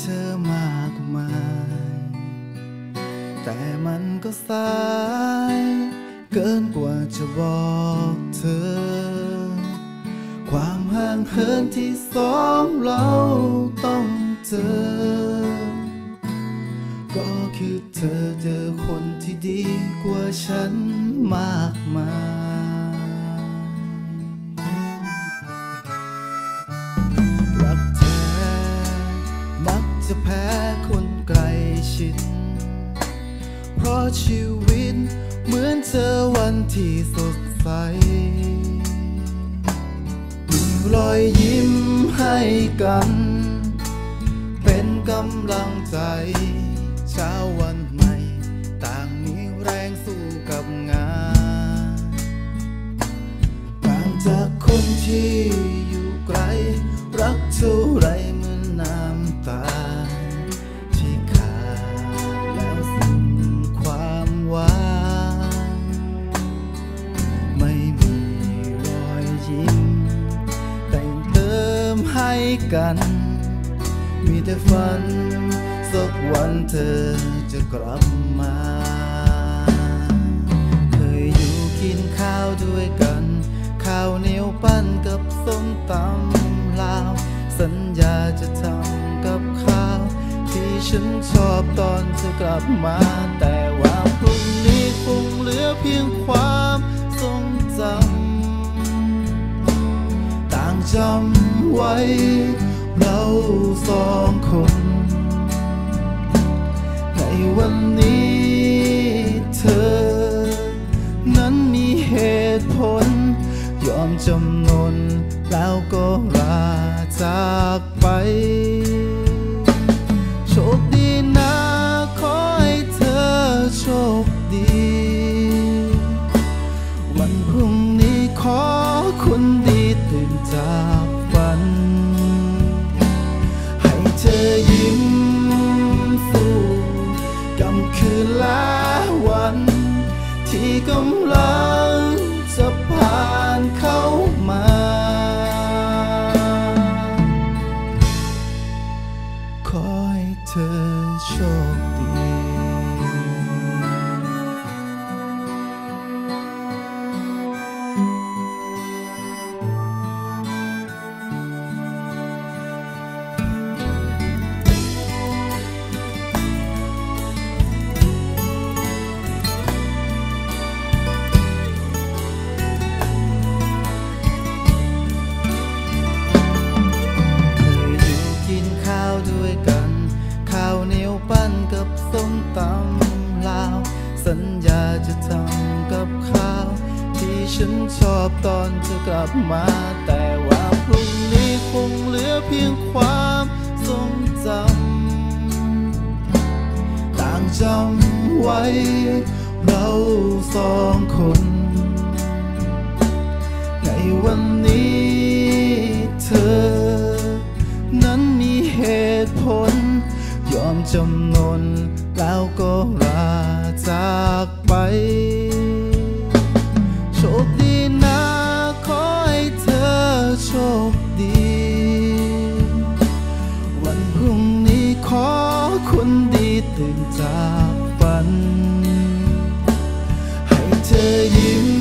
เธอมากมาย แต่มันก็สาย เกินกว่าจะบอกเธอ ความห่างเหินที่สองเราต้องเจอ ก็คือเธอเจอคนที่ดีกว่าฉันมา ราะชีวิต เหมือนเธอวันที่สดใส มีรอยยิ้มให้กัน เป็นกำลังใจเช้าวันใหม่ ต่างมีแรงสู้กับงาน ต่างจากคนที่ กัน มีแต่ฝัน สักวันเธอจะกลับมา เคยอยู่กินข้าวด้วยกัน ข้าวเหนียวปั้นกับส้มตำลาว สัญญาจะทำกับข้าว ที่ฉันชอบตอนเธอกลับมา แต่ว่าพรุ่งนี้คงเหลือเพียงความทรงจำต่างจำ ไว้ เราสองคน ในวันนี้เธอ นั้นมีเหตุผล ยอมจำนนแล้วก็ลาจากไป อยิ้มสู้กำคืนและวันที่กำันกับส้มตำลาว สัญญาจะทำกับข้าว ที่ฉันชอบตอนเธอกลับมา แต่ว่าพรุ่งนี้คงเหลือเพียงความทรงจำต่างจำไว้ เราสองคน ในวันนี้ จำนนแล้วก็ลาจากไป โชคดีนะขอให้เธอโชคดี วันพรุ่งนี้ขอคนดีตื่นจากฝัน ให้เธอยิ้ม